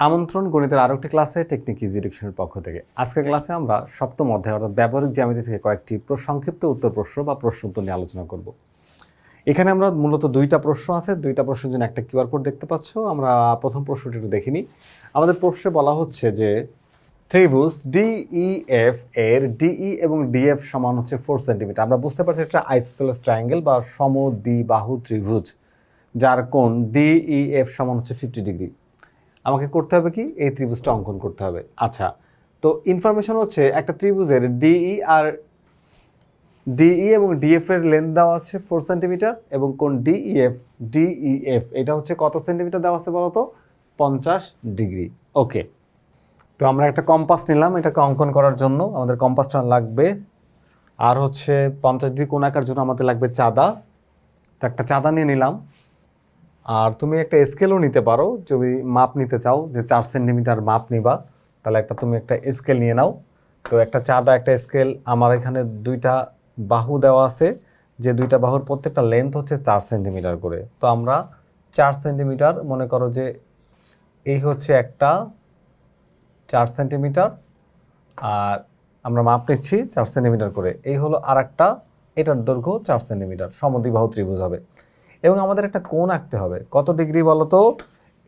আমন্ত্রণ গণিতের আরও একটি ক্লাসে টেকনিক ইজি ডিকশনের পক্ষ থেকে। আজকের ক্লাসে আমরা সপ্তম অধ্যায় অর্থাৎ ব্যবহারিক জ্যামিতি থেকে কয়েকটি সংক্ষিপ্ত উত্তর প্রশ্ন বা প্রশ্ন উত্তর নিয়ে আলোচনা করব। এখানে আমরা মূলত দুইটা প্রশ্ন আছে, দুইটা প্রশ্নের জন্য একটা কিউআর কোড দেখতে পাচ্ছ। আমরা প্রথম প্রশ্নটি একটু দেখিনি আমাদের প্রশ্নে বলা হচ্ছে যে, ত্রিভুজ ডিইএফ এর ডিই এবং ডিএফ সমান হচ্ছে ফোর সেন্টিমিটার আমরা বুঝতে পারছি একটা আইসোসেলাস ট্রায়াঙ্গেল বা সমদ্বিবাহু ত্রিভুজ, যার কোণ ডিইএফ সমান হচ্ছে ফিফটি ডিগ্রি আমাকে করতে হবে কি? এই ত্রিভুজটা অঙ্কন করতে হবে। আচ্ছা তো ইনফরমেশন হচ্ছে একটা ত্রিভুজের ডিই আর ডিই এবং ডিএফ এর লেন্থ দেওয়া আছে ফোর সেন্টিমিটার এবং কোন ডিইএফ ডিইএফ এটা হচ্ছে কত সেন্টিমিটার দেওয়া আছে বলতো? পঞ্চাশ ডিগ্রি। ওকে তো আমরা একটা কম্পাস নিলাম, এটাকে অঙ্কন করার জন্য। আমাদের কম্পাসটা লাগবে আর হচ্ছে পঞ্চাশ ডিগ্রি কোন আঁকার জন্য আমাদের লাগবে চাঁদা। তো একটা চাঁদা নিয়ে নিলাম। আর তুমি একটা স্কেলও নিতে পারো। যদি মাপ নিতে চাও, যে চার সেন্টিমিটার মাপ নিবা, তাহলে একটা তুমি একটা স্কেল নিয়ে নাও। তো একটা চাঁদা, একটা স্কেল আমার এখানে দুইটা বাহু দেওয়া আছে। যে দুইটা বাহুর প্রত্যেকটা লেন্থ হচ্ছে চার সেন্টিমিটার করে। তো আমরা চার সেন্টিমিটার মনে করো যে এই হচ্ছে একটা চার সেন্টিমিটার আর আমরা মাপ নিচ্ছি চার সেন্টিমিটার করে। এই হলো আর একটা এটার দৈর্ঘ্য চার সেন্টিমিটার সমদ্বিবাহু ত্রিভুজ হবে। এবং আমাদের একটা কোণ আঁকতে হবে। কত ডিগ্রি বলো তো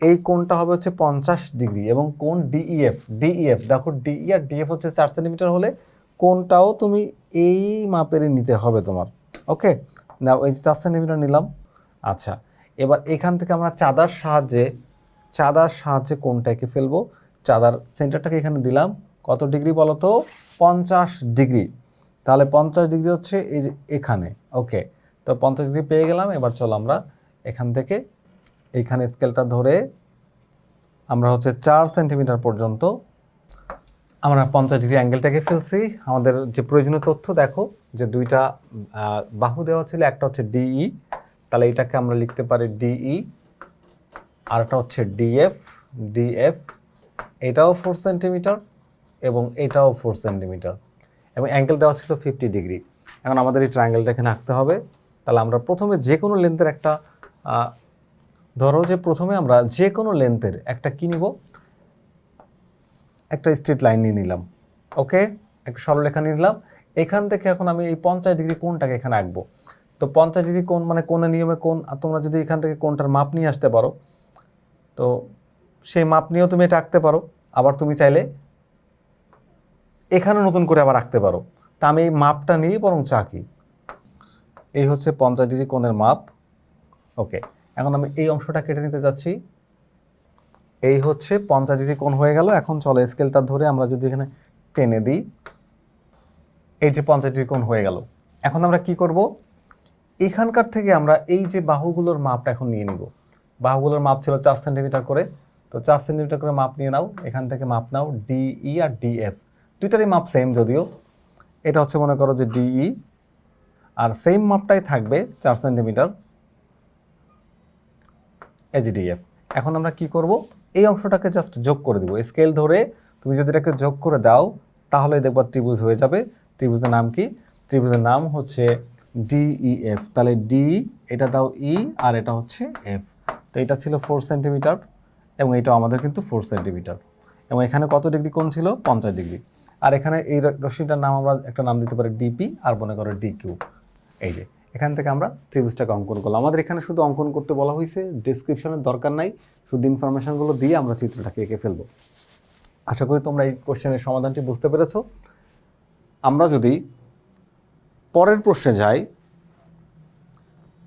এই কোণটা হবে হচ্ছে পঞ্চাশ ডিগ্রি এবং কোণ ডিইএফ ডিইএফ দেখো ডিই আর ডিএফ হচ্ছে চার সেন্টিমিটার হলে কোণটাও তুমি এই মাপেরই নিতে হবে তোমার ওকে না ওই যে চার সেন্টিমিটার নিলাম আচ্ছা। এবার এখান থেকে আমরা চাঁদার সাহায্যে চাঁদার সাহায্যে কোণটাকে ফেলব। চাঁদার সেন্টারটাকে এখানে দিলাম, কত ডিগ্রি বলো তো পঞ্চাশ ডিগ্রি। তাহলে পঞ্চাশ ডিগ্রি হচ্ছে এই যে এখানে ওকে তো পঞ্চাশ ডিগ্রি পেয়ে গেলাম, এবার চলো আমরা এখান থেকে এইখানে স্কেলটা ধরে আমরা হচ্ছে চার সেন্টিমিটার পর্যন্ত আমরা পঞ্চাশ ডিগ্রি অ্যাঙ্গেলটাকে ফেলছি। আমাদের যে প্রয়োজনীয় তথ্য, দেখো যে দুইটা বাহু দেওয়া ছিল, একটা হচ্ছে ডিই তাহলে এটাকে আমরা লিখতে পারি ডিই আর একটা হচ্ছে ডিএফ ডিএফ এটাও ফোর সেন্টিমিটার এবং এটাও ফোর সেন্টিমিটার এবং অ্যাঙ্গেল দেওয়া ছিল ফিফটি ডিগ্রি। এখন আমাদের এই ট্রায়াঙ্গেলটা এখানে আঁকতে হবে। তাহলে আমরা প্রথমে যে কোনো লেন্থের একটা ধরো যে প্রথমে আমরা যে কোনো লেন্থের একটা কী নিব? একটা স্ট্রিট লাইন নিয়ে নিলাম। ওকে একটা সরলরেখা নিয়ে নিলাম। এখান থেকে এখন আমি এই পঞ্চাশ ডিগ্রি কোনটাকে এখানে আঁকবো। তো পঞ্চাশ ডিগ্রি কোন মানে কোন নিয়মে কোন তোমরা যদি এখান থেকে কোনটার মাপ নিয়ে আসতে পারো, তো সেই মাপ নিয়েও তুমি এটা আঁকতে পারো। আবার তুমি চাইলে এখানে নতুন করে আবার আঁকতে পারো। তা আমি এই মাপটা নিয়ে বরং আঁকি। এই হচ্ছে পঞ্চাশ ডিগ্রি কোণের মাপ। ওকে এখন আমি এই অংশটা কেটে নিতে যাচ্ছি। এই হচ্ছে পঞ্চাশ ডিগ্রি কোণ হয়ে গেল। এখন চলো স্কেলটা ধরে আমরা যদি এখানে টেনে দিই, এই যে পঞ্চাশ ডিগ্রি কোণ হয়ে গেল। এখন আমরা কি করব? এখানকার থেকে আমরা এই যে বাহুগুলোর মাপটা এখন নিয়ে নিব। বাহুগুলোর মাপ ছিল চার সেন্টিমিটার করে। তো চার সেন্টিমিটার করে মাপ নিয়ে নাও। এখান থেকে মাপ নাও ডিই আর ডিএফ দুইটারই মাপ সেম যদিও। এটা হচ্ছে মনে করো যে ডিই আর সেম মাপটাই থাকবে চার সেন্টিমিটার এইচডিএফ এখন আমরা কি করব? এই অংশটাকে জাস্ট যোগ করে দিব। স্কেল ধরে তুমি যদি এটাকে যোগ করে দাও তাহলে দেখবা ত্রিভুজ হয়ে যাবে। ত্রিভুজের নাম কি? ত্রিভুজের নাম হচ্ছে ডিইএফ তাহলে ডি এটা দাও ই আর এটা হচ্ছে এফ তো এটা ছিল ফোর সেন্টিমিটার এবং এটা আমাদের কিন্তু ফোর সেন্টিমিটার এবং এখানে কত ডিগ্রি কোণ ছিল? পঞ্চাশ ডিগ্রি। আর এখানে এই রশ্মিটার নাম আমরা একটা নাম দিতে পারি ডিপি আর মনে করো ডি কিউ এই যে, এখান থেকে আমরা ত্রিভুজটাকে অঙ্কন করলাম। আমাদের এখানে শুধু অঙ্কন করতে বলা হয়েছে ডিসক্রিপশনের দরকার নাই, শুধু ইনফরমেশনগুলো দিয়ে আমরা চিত্রটাকে এঁকে ফেলব। আশা করি তোমরা এই কোশ্চেনের সমাধানটি বুঝতে পেরেছ। আমরা যদি পরের প্রশ্নে যাই,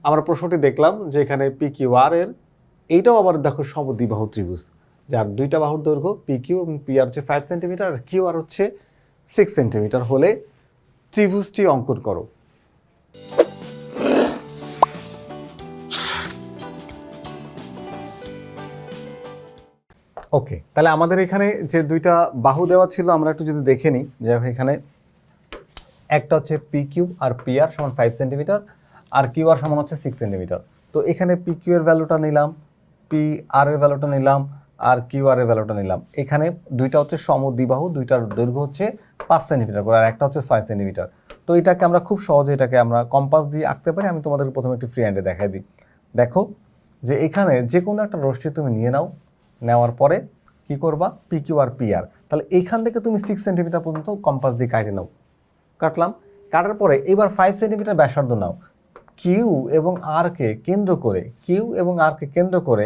আমরা প্রশ্নটি দেখলাম যে এখানে পি কিউ আর এর, এইটাও আবার দেখো সমদ্বিবাহু ত্রিভুজ, যার দুইটা বাহুর দৈর্ঘ্য পি কিউ এবং পি আর হচ্ছে ফাইভ সেন্টিমিটার আর কিউ আর হচ্ছে সিক্স সেন্টিমিটার হলে ত্রিভুজটি অঙ্কন করো। ওকে তাহলে আমাদের এখানে যে দুইটা বাহু দেওয়া ছিল, আমরা একটু যদি দেখে নিই। যে এখানে একটা হচ্ছে P Q R P R সমান ফাইভ সেন্টিমিটার আর কিউ আর সমান হচ্ছে সিক্স সেন্টিমিটার তো এখানে পি কিউ এর ভ্যালুটা নিলাম পি আর এর ভ্যালুটা নিলাম, আর কিউ আর এর ভ্যালুটা নিলাম। এখানে দুইটা হচ্ছে সমদ্বিবাহু, দুইটার দৈর্ঘ্য হচ্ছে পাঁচ সেন্টিমিটার করে, আর একটা হচ্ছে ছয় সেন্টিমিটার তো এটাকে আমরা খুব সহজে এটাকে আমরা কম্পাস দিয়ে আঁকতে পারি, আমি তোমাদের প্রথমে একটি ফ্রি হ্যান্ডে দেখাই দিই। দেখো যে এখানে যে কোনো একটা রশ্মি তুমি নিয়ে নাও নেওয়ার পরে কি করবা? পি কিউ আর পি আর তাহলে এইখান থেকে তুমি সিক্স সেন্টিমিটার পর্যন্ত কম্পাস দিয়ে কাটে নাও। কাটলাম। কাটার পরে এবার ফাইভ সেন্টিমিটার ব্যাসার্ধ নাও। কিউ এবং আরকে কেন্দ্র করে কিউ এবং আরকে কেন্দ্র করে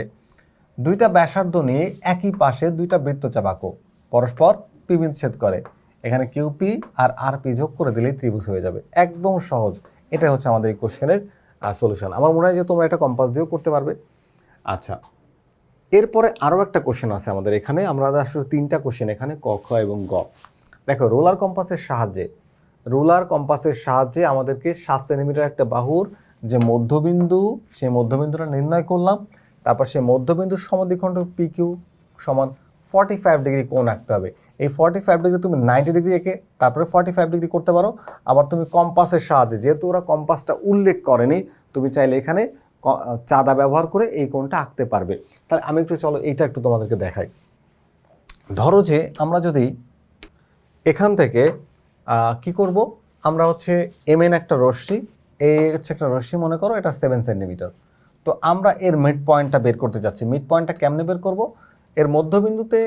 দুইটা ব্যাসার্ধ নিয়ে একই পাশে দুইটা বৃত্তচাপ আঁকো পরস্পর পি বিন্দু করে। এখানে কিউ পি আর আর পি যোগ করে দিলেই ত্রিভুজ হয়ে যাবে। একদম সহজ। এটাই হচ্ছে আমাদের এই কোশ্চেনের সলিউশন আমার মনে হয় যে তোমরা এটা কম্পাস দিয়েও করতে পারবে। আচ্ছা। এরপরে আরও একটা কোশ্চেন আছে আমাদের এখানে। আমরা আসলে তিনটা কোশ্চেন এখানে ক, খ এবং গ। দেখো, রোলার কম্পাসের সাহায্যে, রোলার কম্পাসের সাহায্যে আমাদেরকে সাত সেন্টিমিটার একটা বাহুর যে মধ্যবিন্দু, সেই মধ্যবিন্দুটা নির্ণয় করলাম। তারপর সেই মধ্যবিন্দুর সমদ্বিখণ্ড পি কিউ সমান ফর্টি ফাইভ ডিগ্রি কোণ আঁকতে হবে। এই ফর্টি ফাইভ ডিগ্রি তুমি নাইনটি ডিগ্রি এঁকে, তারপরে ফর্টি ফাইভ ডিগ্রি করতে পারো। আবার তুমি কম্পাসের সাহায্যে, যেহেতু ওরা কম্পাসটা উল্লেখ করেনি, তুমি চাইলে এখানে চাঁদা ব্যবহার করে এই কোণটা আঁকতে পারবে। তাহলে আমি একটু চলো এইটা একটু তোমাদেরকে দেখাই। ধরো যে আমরা যদি এখান থেকে কি করব? আমরা হচ্ছে এম এন একটা রশ্মি এই হচ্ছে একটা রশ্মি মনে করো, এটা সেভেন সেন্টিমিটার তো আমরা এর মিড পয়েন্টটা বের করতে যাচ্ছি। মিড পয়েন্টটা কেমনে বের করব? এর মধ্যবিন্দুতে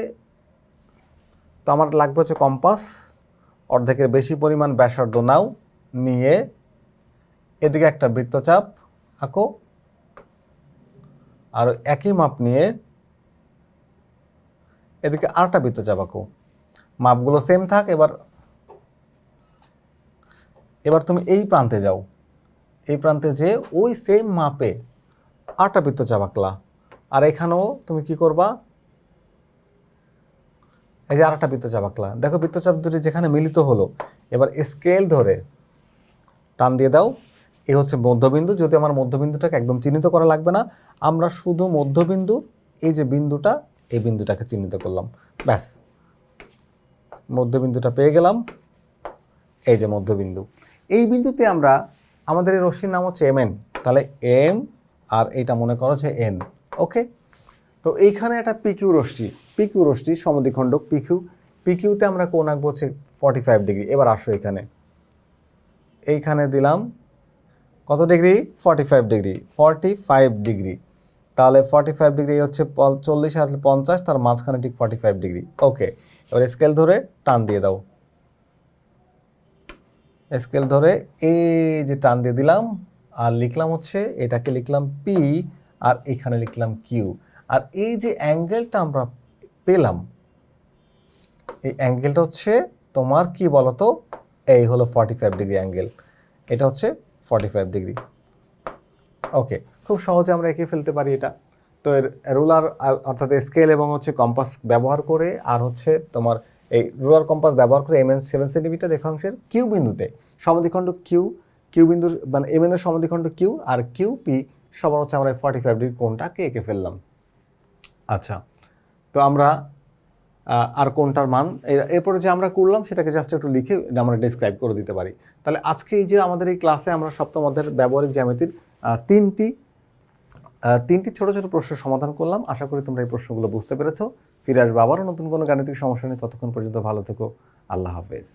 তো আমার লাগবে হচ্ছে কম্পাস অর্ধেকের বেশি পরিমাণ ব্যাসার্ধ নাও, নিয়ে এদিকে একটা বৃত্তচাপ আঁকো। আর একই মাপ নিয়ে এদিকে আরেকটা বৃত্তচাপ আঁকো মাপগুলো সেম থাক, এবার এবার তুমি এই প্রান্তে যাও। এই প্রান্তে যে ওই সেম মাপে আটটা বৃত্তচাপ আঁকলা আর এখানেও তুমি কি করবা? এই যে আরেকটা বৃত্তচাপ আঁকলা দেখো বৃত্তচাপ দুটি যেখানে মিলিত হলো, এবার স্কেল ধরে টান দিয়ে দাও। এই হচ্ছে মধ্যবিন্দু। যদি আমার মধ্যবিন্দুটাকে একদম চিহ্নিত করা লাগবে না, আমরা শুধু মধ্যবিন্দু, এই যে বিন্দুটা, এই বিন্দুটাকে চিহ্নিত করলাম। ব্যাস। মধ্যবিন্দুটা পেয়ে গেলাম, এই যে মধ্যবিন্দু। এই বিন্দুতে আমরা, আমাদের এই রশ্মির নাম হচ্ছে এম এন তাহলে এম আর এইটা মনে করো যে এন ওকে তো এইখানে একটা পিকিউ রশ্মি। পিকিউ রশ্মি, সমদ্বিখণ্ডক পিকিউ পিকিউতে আমরা কোন আঁকবো হচ্ছে ফর্টি ফাইভ ডিগ্রি এবার আসো এখানে। এইখানে দিলাম কত degree? Forty five degree. Forty five degree. তাহলে ফর্টি ফাইভ ডিগ্রি হচ্ছে চল্লিশ আর পঞ্চাশ, তার মাঝখানে ঠিক ফর্টি ফাইভ ডিগ্রি। ওকে, এবার স্কেল ধরে টান দিয়ে দাও। স্কেল ধরে এই যে টান দিয়ে দিলাম, আর লিখলাম হচ্ছে, এটাকে লিখলাম পি আর এখানে লিখলাম কিউ আর এই যে অ্যাঙ্গেলটা আমরা পেলাম, এই অ্যাঙ্গেলটা হচ্ছে তোমার কি বলতো? এই হলো ফর্টি ফাইভ ডিগ্রি অ্যাঙ্গেল এটা হচ্ছে ফর্টি ফাইভ ডিগ্রি ওকে খুব সহজে আমরা এঁকে ফেলতে পারি এটা। তো এর রুলার অর্থাৎ স্কেল এবং হচ্ছে কম্পাস ব্যবহার করে আর হচ্ছে তোমার এই রুলার কম্পাস ব্যবহার করে এম এন সেভেন সেন্টিমিটার রেখাংশের কিউ বিন্দুতে। সমদ্বিখণ্ড কিউ কিউ বিন্দুর মানে এম এর সমদ্বিখণ্ড কিউ আর কিউ পি সবার হচ্ছে আমরা ফর্টি ফাইভ ডিগ্রি কোনটাকে এঁকে ফেললাম। আচ্ছা। তো আমরা আর কোনটার মান? এরপরে যে আমরা করলাম, সেটাকে জাস্ট একটু লিখে আমরা ডিসক্রাইব করে দিতে পারি। তাহলে আজকে এই যে আমাদের এই ক্লাসে আমরা সপ্তম অধ্যায়ের ব্যবহারিক জ্যামিতির তিনটি তিনটি ছোট ছোট প্রশ্নের সমাধান করলাম। আশা করি তোমরা এই প্রশ্নগুলো বুঝতে পেরেছ। ফিরে আসব আবারও নতুন কোনো গাণিতিক সমস্যা নেই ততক্ষণ পর্যন্ত ভালো থেকো। আল্লাহ হাফেজ।